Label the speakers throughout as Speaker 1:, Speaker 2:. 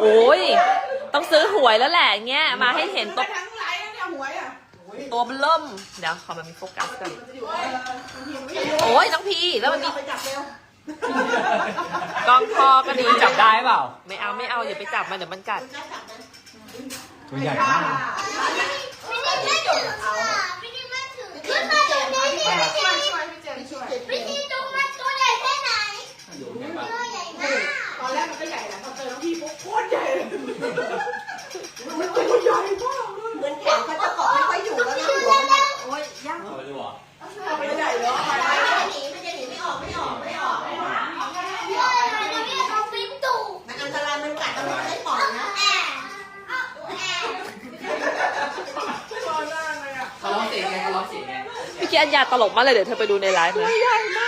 Speaker 1: โอ้ย ต้องซื้อหวยแล้วแหละเงี้ย มาให้เห็นตัว
Speaker 2: ทั้งไลน์แล้วเนี่ยหวยอะ
Speaker 1: ตัวเริ่ม เดี๋ยวขอมันมีโฟกัสกัน
Speaker 2: อยู่เออมันเห็นไม่เยอะ
Speaker 1: โอ้ยน้องพีแล้วมันมี
Speaker 2: ไปจับเร็ว
Speaker 1: กล้องคอก็ดี
Speaker 3: จับได้เปล่า
Speaker 1: ไม่เอาไม่เอาอย่าไปจับมันเดี๋ยวมันกัด
Speaker 3: ตัวใหญ่มาก
Speaker 4: มันตั
Speaker 2: ว
Speaker 4: ใหญ่มาก
Speaker 2: เลยเห
Speaker 5: มือนแขนเขาจะเกาะไม่ค่อยอยู่แล้วนะหัวมันแบบโอ้ยยาก
Speaker 3: เอาไปดูเหรอ
Speaker 2: ตัวใหญ่เลย
Speaker 5: มันจะหนีมันจะหนีไม่ออกไม่ออกไม่ออก
Speaker 4: ตัวใหญ่ตัวนี้เขาฟิตตู
Speaker 5: มันอันตรายมันกัดแล้วมันได้ปล่อยนะ
Speaker 4: แอบเอาแอบ
Speaker 2: ตัวหน้าเลยอะ
Speaker 3: เขาร้องเสียงไงเขาร้องเสียงไง
Speaker 1: เมื่อกี้อัญญาตลกมากเลยเดี๋ยวเธอไปดูในไลฟ์นะ
Speaker 2: ใหญ่มาก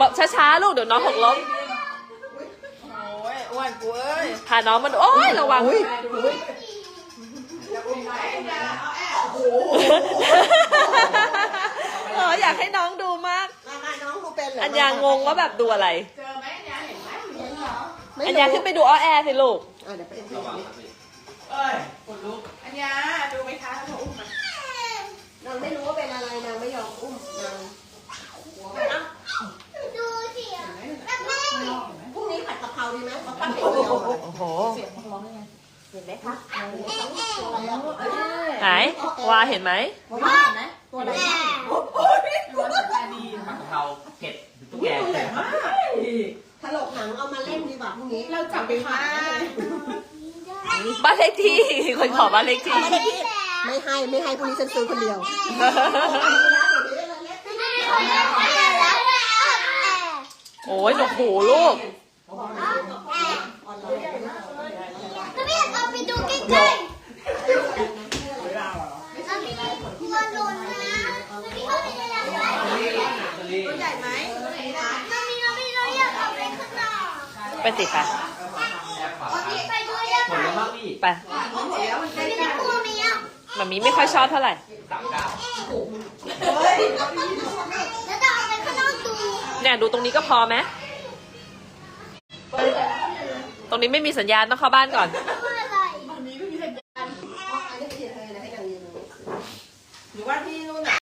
Speaker 1: บอกช้าๆลูกเดี๋ยวน้องหกล้ม
Speaker 2: โอ้ยอ้วนกูเอ้ย
Speaker 1: พาน้องมาดูโอ้ยระวัง
Speaker 2: อย่าอุ้มไหนอย่าเอาแอบโอ้โห
Speaker 1: เอออยากให้น้องดูมาก
Speaker 5: มามาน้องดูเป็นเหรอ
Speaker 1: อั
Speaker 5: อั
Speaker 1: ญญางงว่าแบบดูอะไร
Speaker 2: เจอไหมยาเห็นไหมเห็นเหรอ
Speaker 1: อัญญาขึ้นไปดูอ้อแอร์สิลูก
Speaker 5: อะเดี๋ยวไปดู
Speaker 3: ระวังนะสิ
Speaker 2: เอ้ยคนลุกอันยาดูไหมคะถ้าอุ้มมัน
Speaker 5: นางไม่รู้ว่าเป็นอะไรนางไม่ยอมอุ้มนาง
Speaker 4: ดูสิแล้วแม่
Speaker 5: พรุ่งนี้ผัดกะเพราดีไหมเพราะป้าเห็นไม่ยอม
Speaker 1: โอ้โห
Speaker 5: เห็นไหมคะ
Speaker 1: ไหนวาเห็นไหม
Speaker 5: ตัวไหนตัวไหน
Speaker 2: ร้อนตาดี
Speaker 3: ผักกะเพราเผ็ดตุ๊กแก
Speaker 5: ถลกหนังเอามาเล่นดีกว่าพรุ่งนี้
Speaker 2: เราจับไปค่ะ
Speaker 1: บ้านเลขที่คนขอบ้านเลขที่
Speaker 5: ไม่ให้ไม่ให้พรุ่งนี้ฉันซื้อคนเดียว
Speaker 1: โอ้ยหนกหูลูก
Speaker 4: พี่เอาไปดูใกล้ๆเอาไปกลัวโดนนะแล้วพี่เอาไปยังไง
Speaker 2: ตัวใหญ่ไหม
Speaker 4: มันมีเราไม่เราอยากเอาไปข้างนอก
Speaker 1: ไปติดไป
Speaker 3: แอบขวา
Speaker 4: ไปด้วยยัง
Speaker 3: หมดแล้วมั้งพี่
Speaker 1: ไป
Speaker 4: ไม่ได้กลัวไหมอะ
Speaker 1: มามีไม่ค่อยชอบเท่าไหร่
Speaker 3: สามเก้า
Speaker 4: แล้วจะเอาไปข้างนอกดู
Speaker 1: เนี่ยดูตรงนี้ก็พอไหม ตรงนี้ไม่มีสัญญาณต้องเข้าบ้านก่อน